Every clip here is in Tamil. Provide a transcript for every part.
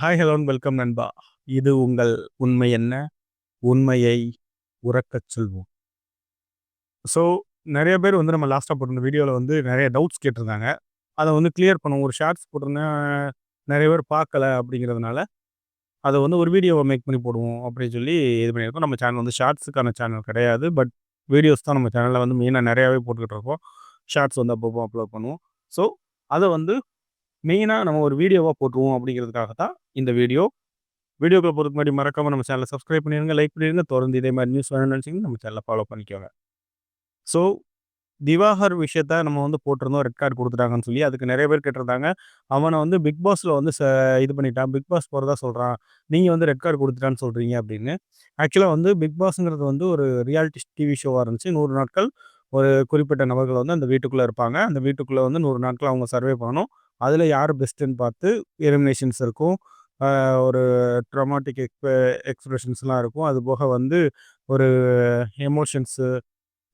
ஹாய் ஹலோ வெல்கம் நண்பா. இது உங்கள் உண்மை என்ன? உண்மையை உறக்கச் சொல்வோம். ஸோ நிறைய பேர் வந்து நம்ம லாஸ்ட்டாக போட்டிருந்த வீடியோவில் வந்து நிறைய டவுட்ஸ் கேட்டிருந்தாங்க. அதை வந்து கிளியர் பண்ணுவோம். ஒரு ஷார்ட்ஸ் போட்டிருந்தேன் நிறைய பேர் பார்க்கல அப்படிங்கிறதுனால அதை வந்து ஒரு வீடியோவை மேக் பண்ணி போடுவோம் அப்படின்னு சொல்லி இது பண்ணியிருக்கோம். நம்ம சேனல் வந்து ஷார்ட்ஸுக்கான சேனல் கிடையாது. பட் வீடியோஸ் தான் நம்ம சேனலில் வந்து மெயினாக நிறையாவே போட்டுக்கிட்டு இருக்கோம். ஷார்ட்ஸ் வந்து அப்பப்போ அப்லோட் பண்ணுவோம். ஸோ அதை வந்து மெயினாக நம்ம ஒரு வீடியோவாக போட்டுருவோம் அப்படிங்கிறதுக்காக தான் இந்த வீடியோ வீடியோக்களை பொறுத்த மாதிரி மறக்காமல் நம்ம சேனலை சப்ஸ்கிரைப் பண்ணிடுங்க லைக் பண்ணிடுங்க தொடர்ந்து இதே மாதிரி நியூஸ் வேணும்னு நினச்சிங்கன்னா நம்ம சேனலை ஃபாலோ பண்ணிக்கோங்க. ஸோ திவாகர் விஷயத்த நம்ம வந்து போட்டிருந்தோம். ரெட் கார்டு கொடுத்துட்டாங்கன்னு சொல்லி அதுக்கு நிறைய பேர் கேட்டிருந்தாங்க. அவனை வந்து பிக் பாஸில் வந்து ச இது பண்ணிட்டான். பிக் பாஸ் போகிறதா சொல்கிறான் நீங்கள் வந்து ரெட் கார்டு கொடுத்துட்டான்னு சொல்கிறீங்க அப்படின்னு. ஆக்சுவலாக வந்து பிக் பாஸுங்கிறது வந்து ஒரு ரியாலிட்டி டிவி ஷோவாக இருந்துச்சு. நூறு நாட்கள் ஒரு குறிப்பிட்ட நபர்கள் வந்து அந்த வீட்டுக்குள்ளே இருப்பாங்க. அந்த வீட்டுக்குள்ளே வந்து நூறு நாட்கள் அவங்க சர்வே பண்ணணும். அதில் யார் பெஸ்ட்டுன்னு பார்த்து எலிமினேஷன்ஸ் இருக்கும். ஒரு ட்ரமாட்டிக் எக்ஸ்ப எக்ஸ்ப்ரெஷன்ஸ்லாம் இருக்கும். அது போக வந்து ஒரு எமோஷன்ஸு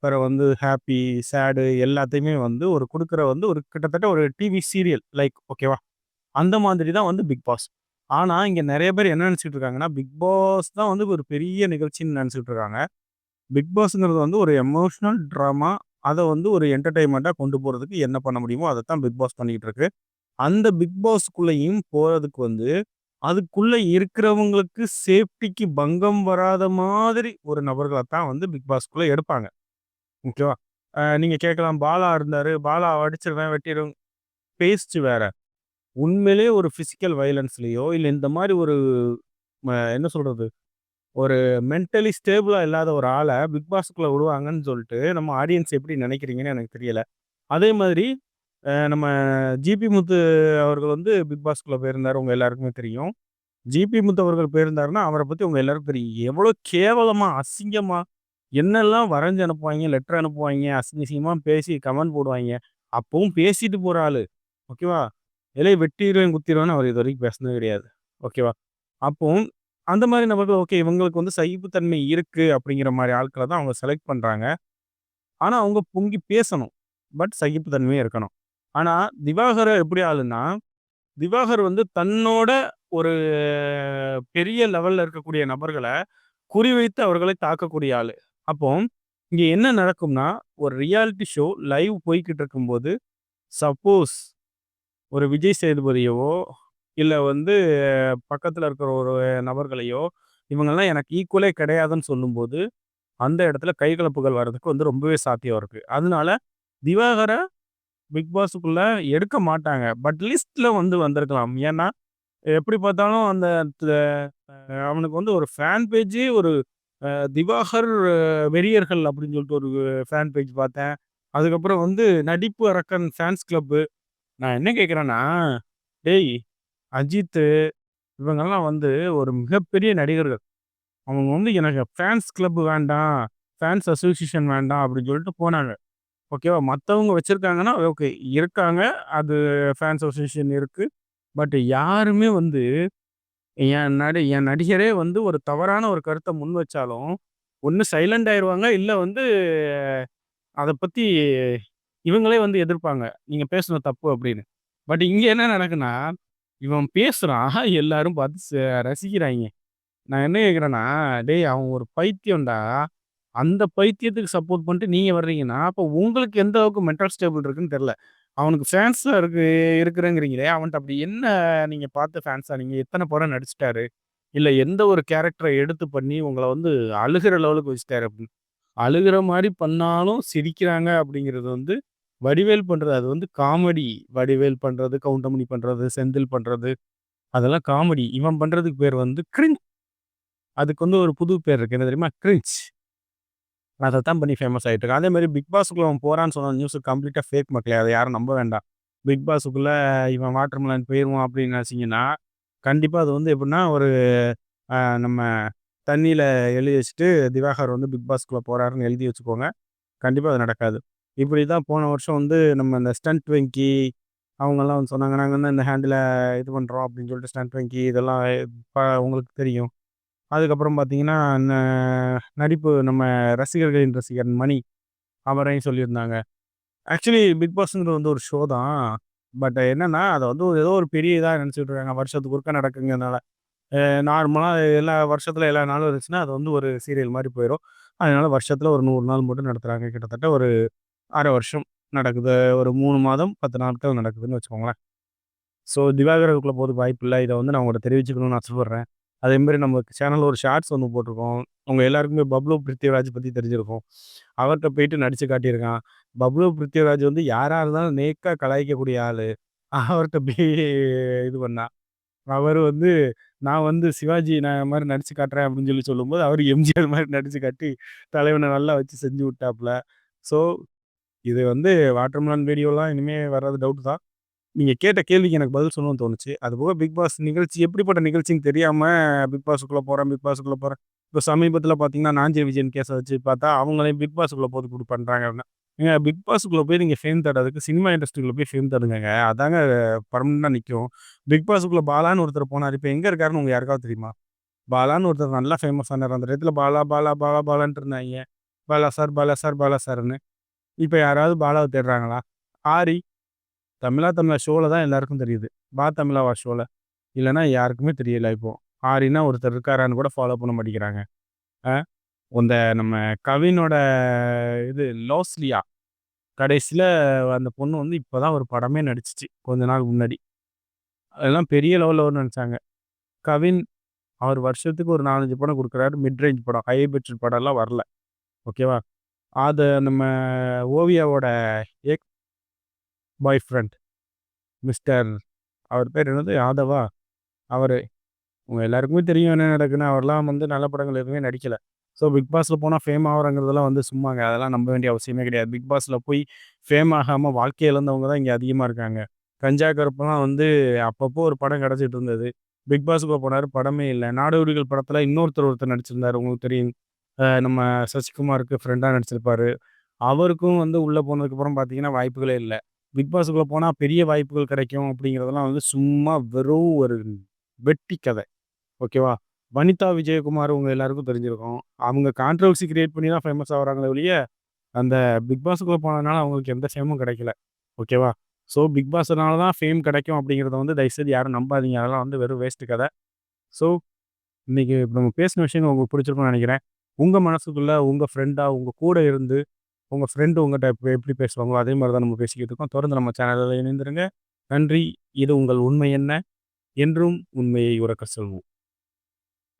அப்புறம் வந்து ஹாப்பி சேடு எல்லாத்தையுமே வந்து ஒரு கொடுக்குற வந்து ஒரு கிட்டத்தட்ட ஒரு டிவி சீரியல் லைக் ஓகேவா அந்த மாதிரி தான் வந்து பிக் பாஸ் ஆனால் இங்கே நிறைய பேர் என்ன நினச்சிட்டு இருக்காங்கன்னா பிக் பாஸ் தான் வந்து ஒரு பெரிய நிகழ்ச்சின்னு நினச்சிட்டு இருக்காங்க. பிக் பாஸ்ங்கிறது வந்து ஒரு எமோஷ்னல் ட்ராமா அதை வந்து ஒரு என்டர்டைன்மெண்ட்டாக கொண்டு போகிறதுக்கு என்ன பண்ண முடியுமோ அதை தான் பிக் பாஸ் பண்ணிக்கிட்டு இருக்கு. அந்த பிக் பாஸ்க்குள்ளேயும் போகிறதுக்கு வந்து அதுக்குள்ளே இருக்கிறவங்களுக்கு சேஃப்டிக்கு பங்கம் வராத மாதிரி ஒரு நபர்களை தான் வந்து பிக் பாஸ்க்குள்ளே எடுப்பாங்க. ஓகேவா? நீங்கள் கேட்கலாம் பாலா இருந்தார் பாலா அடிச்சிருவேன் வெட்டிடுவேன் பேஸ்ட் வேற. உண்மையிலே ஒரு ஃபிசிக்கல் வயலன்ஸ்லேயோ இல்லை இந்த மாதிரி ஒரு என்ன சொல்கிறது ஒரு மென்டலி ஸ்டேபிளாக இல்லாத ஒரு ஆளை பிக் பாஸ்க்குள்ளே விடுவாங்கன்னு சொல்லிட்டு நம்ம ஆடியன்ஸ் எப்படி நினைக்கிறீங்கன்னு எனக்கு தெரியலை. அதே மாதிரி நம்ம ஜிபி முத்து அவர்கள் வந்து பிக் பாஸ்க்குள்ள போயிருந்தார் உங்க எல்லாருக்குமே தெரியும். ஜிபி முத்து அவர்கள் போயிருந்தாருன்னா, அவரை பத்தி உங்க எல்லாருக்கும் தெரியும். எவ்வளோ கேவலமா, அசிங்கமா, என்னெல்லாம் வரைஞ்சு அனுப்புவாய்ங்க, லெட்டர் அனுப்புவாய்ங்க, அசிங்க அசிங்கமா பேசி கமெண்ட் போடுவாய்ங்க. அப்பவும் பேசிட்டு போற ஆளு. ஓகேவா? "எலே வெட்டிருவேன், குத்திருவேன்னு" அவர் இதுவரைக்கும் பேசினது கிடையாது. ஓகேவா? அப்பவும் அந்த மாதிரி நபர்கள் ஓகே இவங்களுக்கு வந்து சகிப்புத்தன்மை இருக்கு அப்படிங்கிற மாரி ஆட்கள தான் அவங்க செலக்ட் பண்றாங்க. ஆனா, அவங்க பொங்கி பேசணும். பட் சகிப்புத்தன்மையும் இருக்கணும். ஆனால் திவாகர் எப்படி ஆளுன்னா, திவாகர் வந்து தன்னோட ஒரு பெரிய லெவலில் இருக்கக்கூடிய நபர்களை குறிவைத்து அவர்களை தாக்கக்கூடிய ஆள். அப்போ இங்கே என்ன நடக்கும்னா, ஒரு ரியாலிட்டி ஷோ லைவ் போய்கிட்டு இருக்கும்போது, சப்போஸ் ஒரு விஜய் சேதுபதியவோ, இல்லை வந்து பக்கத்தில் இருக்கிற ஒரு நபர்களையோ, இவங்கெல்லாம் எனக்கு ஈக்குவலே கிடையாதுன்னு சொல்லும்போது, அந்த இடத்துல கைகலப்புகள் வர்றதுக்கு வந்து ரொம்பவே சாத்தியம் இருக்குது அதனால திவாகரை பிக் பாஸுக்குள்ள எடுக்க மாட்டாங்க. பட் லிஸ்ட்ல வந்து வந்திருக்கலாம். ஏன்னா, எப்படி பார்த்தாலும் அந்த அவனுக்கு வந்து ஒரு ஃபேன் பேஜே ஒரு திவாகர் வெறியர்கள் அப்படின்னு சொல்லிட்டு ஒரு ஃபேன் பேஜ் பார்த்தேன். அதுக்கப்புறம் வந்து நடிப்பு அரக்கன் ஃபேன்ஸ் கிளப்பு. நான் என்ன கேட்குறேன்னா, டேய் அஜித்து இவங்கெல்லாம் வந்து ஒரு மிகப்பெரிய நடிகர்கள். அவங்க வந்து எனக்கு ஃபேன்ஸ் கிளப் வேண்டாம், ஃபேன்ஸ் அசோசியேஷன் வேண்டாம் அப்படின்னு சொல்லிட்டு போனாங்க. ஓகேவா? மற்றவங்க வச்சுருக்காங்கன்னா ஓகே இருக்காங்க. அது ஃபேன்ஸ் அசோசியேஷன் இருக்குது பட் யாருமே வந்து என் நடி என் நடிகரே வந்து ஒரு தவறான ஒரு கருத்தை முன் வச்சாலும், ஒன்று சைலண்ட் ஆயிடுவாங்க இல்லை வந்து அதை பற்றி இவங்களே வந்து எதிர்ப்பாங்க. நீங்கள் பேசுனது தப்பு அப்படின்னு. பட் இங்கே என்ன நடக்குன்னா, இவன் பேசுகிறான் எல்லாரும் பார்த்து ச ரசிக்கிறாய்ங்க. நான் என்ன கேட்குறேன்னா டேய் அவன் ஒரு பைத்தியம்டா. அந்த பைத்தியத்துக்கு சப்போர்ட் பண்ணிட்டு நீங்க வர்றீங்கன்னா, அப்போ உங்களுக்கு எந்த அளவுக்கு மென்டல் ஸ்டேபிள் இருக்குன்னு தெரில அவனுக்கு ஃபேன்ஸா இருக்கு இருக்கிறேங்கிறீங்களே, அவன்ட்ட அப்படி என்ன நீங்க பார்த்து ஃபேன்ஸாக ஆனீங்க? எத்தன படம் நடிச்சுட்டாரு? இல்ல எந்த ஒரு கேரக்டர எடுத்து பண்ணி உங்கள வந்து அழுகுற லெவலுக்கு வச்சுட்டாரு அப்படின்னு. அழுகுற மாரி பண்ணாலும் சிரிக்கிறாங்க அப்படிங்கிறது வந்து வடிவேல் பண்றது. அது வந்து காமெடி. வடிவேல் பண்றது, கவுண்டமணி பண்றது, செந்தில் பண்றது, அதெல்லாம் காமெடி. இவன் பண்றதுக்கு பேர் வந்து கிரிஞ்ச். அதுக்கு வந்து ஒரு புது பேர் இருக்கு. என்ன தெரியுமா? அதை தான் பண்ணி ஃபேமஸ் ஆகிட்டு இருக்கு அதே மாதிரி பிக் பாஸுக்குள்ள அவன் போகிறான்னு சொன்ன நியூஸ் கம்ப்ளீட்டாக ஃபேக் மக்களே. அதை யாரும் நம்ப வேண்டாம். பிக் பாஸுக்குள்ளே இவன் வாட்டர் மிலன் போயிருவான் அப்படின்னு நினைச்சீங்கன்னா, கண்டிப்பாக அது வந்து எப்படின்னா ஒரு நம்ம தண்ணியில் எழுதி வச்சுட்டு திவாகர் வந்து பிக் பாஸ்க்குள்ள போகிறாருன்னு எழுதி வச்சுக்கோங்க. கண்டிப்பாக அது நடக்காது. இப்படி தான் போன வருஷம் வந்து நம்ம இந்த ஸ்டண்ட் வெங்கி அவங்கெல்லாம் வந்து சொன்னாங்க. நாங்கள் வந்து இந்த ஹேண்டில் இது பண்ணுறோம் அப்படின்னு சொல்லிட்டு ஸ்டண்ட் வெங்கி இதெல்லாம் இப்போ உங்களுக்கு தெரியும். அதுக்கப்புறம் பார்த்தீங்கன்னா, நடிப்பு நம்ம ரசிகர்களின் ரசிகன் மணி அவரையும் சொல்லியிருந்தாங்க. ஆக்சுவலி பிக் பாஸ்ங்கிறது வந்து ஒரு ஷோ தான். பட் என்னென்னா அதை வந்து ஒரு ஏதோ ஒரு பெரிய இதாக நினச்சிட்டு இருக்காங்க. வருஷத்துக்கு ஒருக்கா நடக்குங்கிறதுனால நார்மலாக எல்லா வருஷத்தில் எல்லா நாளும் இருந்துச்சுன்னா, அது வந்து ஒரு சீரியல் மாதிரி போயிடும் அதனால வருஷத்தில் ஒரு நூறு நாள் மட்டும் நடத்துகிறாங்க கிட்டத்தட்ட ஒரு அரை வருஷம் நடக்குது. ஒரு மூணு மாதம் 10 நாட்கள் நடக்குதுன்னு வச்சுக்கோங்களேன். ஸோ திவாகருக்குள்ள வாய்ப்பு இல்லை இதை வந்து நான் உங்கள்கிட்ட தெரிவிச்சுக்கணும்னு ஆசைப்படுறேன். அதேமாதிரி நம்ம சேனலில் ஒரு ஷார்ட்ஸ் ஒன்று போட்டிருக்கோம். அவங்க எல்லாருக்குமே பப்ளு பிரித்திவிராஜ் பற்றி தெரிஞ்சிருக்கும். அவர்கிட்ட போயிட்டு நடித்து காட்டியிருக்கான். பப்ளு பிரித்திவிராஜ் வந்து யாரா இருந்தாலும் நேக்கா கலாய்க்கக்கூடிய ஆள் அவர்கிட்ட போய் இது பண்ணான் அவர் வந்து நான் வந்து சிவாஜி நான் மாதிரி நடித்து காட்டுறேன் அப்படின்னு சொல்லி சொல்லும்போது, அவர் எம்ஜிஆர் மாதிரி நடித்து காட்டி தலைவனை நல்லா வச்சு செஞ்சு விட்டாப்புல ஸோ இது வந்து வாட்டர்மெலன் வீடியோலாம் இனிமேல் வர்றது டவுட் தான். நீங்கள் கேட்ட கேள்விக்கு எனக்கு பதில் சொல்லணும்னு தோணுச்சு. அதுபோக பிக் பாஸ் நிகழ்ச்சி எப்படிப்பட்ட நிகழ்ச்சின்னு தெரியாமல் பிக் பாஸுக்குள்ளே போகிறேன் பிக் பாஸுக்குள்ளே போகிறேன் இப்போ சமீபத்தில் பார்த்தீங்கன்னா, நாஞ்சில் விஜயன் கேஸை வச்சு பார்த்தா, அவங்களையும் பிக் பாஸுக்குள்ளே போது இப்படி பண்ணுறாங்க அப்படின்னா. ஏங்க பிக் பாஸ்க்குள்ள போய் நீங்கள் ஃபேம் தேடாதுக்கு சினிமா இண்டஸ்ட்ரிக்குள்ளே போய் ஃபேம் தேடுங்க அதாங்க பர்மனெண்டாக நிற்கும் பிக் பாஸுக்குள்ளே பாலான்னு ஒருத்தர் போனார் இப்போ எங்கே இருக்காருன்னு உங்களுக்கு யாருக்காவது தெரியுமா? பாலான்னு ஒருத்தர் நல்லா ஃபேமஸ் ஆனார் அந்த இடத்துல பாலா, பாலா, பாலா, பாலான்ட்டு இருந்தாங்க பாலா சார், பாலா சார், பாலா சார்ன்னு. இப்போ யாராவது பாலாவை தேடுறாங்களா? ஆரி தமிழா தமிழா ஷோவில் தான் எல்லாருக்கும் தெரியுது. வா தமிழா ஷோவில் இல்லைன்னா யாருக்குமே தெரியல இப்போது ஆரினா ஒருத்தர் இருக்காரான்னு கூட ஃபாலோ பண்ண மாட்டேங்கிறாங்க. அந்த நம்ம கவினோட இது லோஸ்லியா. கடைசியில் அந்த பொண்ணு வந்து இப்போ தான் ஒரு படமே நடிச்சிச்சு கொஞ்ச நாள் முன்னாடி. அதெல்லாம் பெரிய லெவலில் வரும்னு நினச்சாங்க கவின் அவர் வருஷத்துக்கு ஒரு 4, 5 படம் கொடுக்குறாரு மிட் ரேஞ்ச் படம். ஹை பட்ஜெட் படம்லாம் வரல. ஓகேவா? அது நம்ம ஓவியாவோட ஏக் பாய் ஃப்ரெண்ட். மிஸ்டர் அவர் பேர் என்னது? யாதவா? அவர் உங்கள் எல்லாருக்குமே தெரியும் என்ன நடக்குன்னு. அவர்லாம் வந்து நல்ல படங்கள் எதுவுமே நடிக்கலை ஸோ பிக் பாஸில் போனால் ஃபேம் ஆகிறங்கிறதெல்லாம் வந்து சும்மாங்க. அதெல்லாம் நம்ப வேண்டிய அவசியமே கிடையாது. பிக் பாஸில் போய் ஃபேம் ஆகாமல் வாழ்க்கைய இழந்தவங்க தான் இங்கே அதிகமாக இருக்காங்க. கஞ்சா கருப்பெல்லாம் வந்து அப்பப்போ ஒரு படம் கிடச்சிட்டு இருந்தது. பிக் பாஸுக்கு போனார் படமே இல்லை நாடோடிகள் படத்தில் இன்னொருத்தர் ஒருத்தர் நடிச்சிருந்தாரு. உங்களுக்கு தெரியும். நம்ம சசிகுமாருக்கு ஃப்ரெண்டாக நடிச்சிருப்பார் அவருக்கும் வந்து உள்ளே போனதுக்கப்புறம் பார்த்தீங்கன்னா, வாய்ப்புகளே இல்லை பிக் போனால் பெரிய வாய்ப்புகள் கிடைக்கும் அப்படிங்கிறதெல்லாம் வந்து சும்மா வெறும் ஒரு வெட்டி கதை. ஓகேவா? வனிதா விஜயகுமார் உங்க எல்லாருக்கும் தெரிஞ்சிருக்கும். அவங்க கான்ட்ரவர்சி கிரியேட் பண்ணி தான் ஃபேமஸ் ஆகிறாங்களே ஒழிய, அந்த பிக்பாஸ்க்குள்ளே போனதுனால அவங்களுக்கு எந்த ஃபேமும் கிடைக்கல. ஓகேவா? ஸோ பிக் பாஸ்னால தான் ஃபேம் கிடைக்கும் அப்படிங்கிறத வந்து தயவுசெய்து யாரும் நம்பாதீங்க. அதெல்லாம் வந்து வெறும் வேஸ்ட்டு கதை. ஸோ இன்றைக்கி நம்ம பேசின விஷயங்கள் உங்களுக்கு பிடிச்சிருக்கும்னு நினைக்கிறேன் உங்கள் மனசுக்குள்ளே உங்கள் ஃப்ரெண்டாக உங்கள் கூட இருந்து, உங்கள் ஃப்ரெண்டு உங்கள்கிட்ட எப்படி பேசுவாங்களோ, அதே மாதிரி தான் நம்ம பேசிக்கிட்டு இருக்கோம். தொடர்ந்து நம்ம சேனலில் இணைந்துருங்க நன்றி. இது உங்கள் உண்மை என்ன? என்றும் உண்மையை உரக்க சொல்வோம்.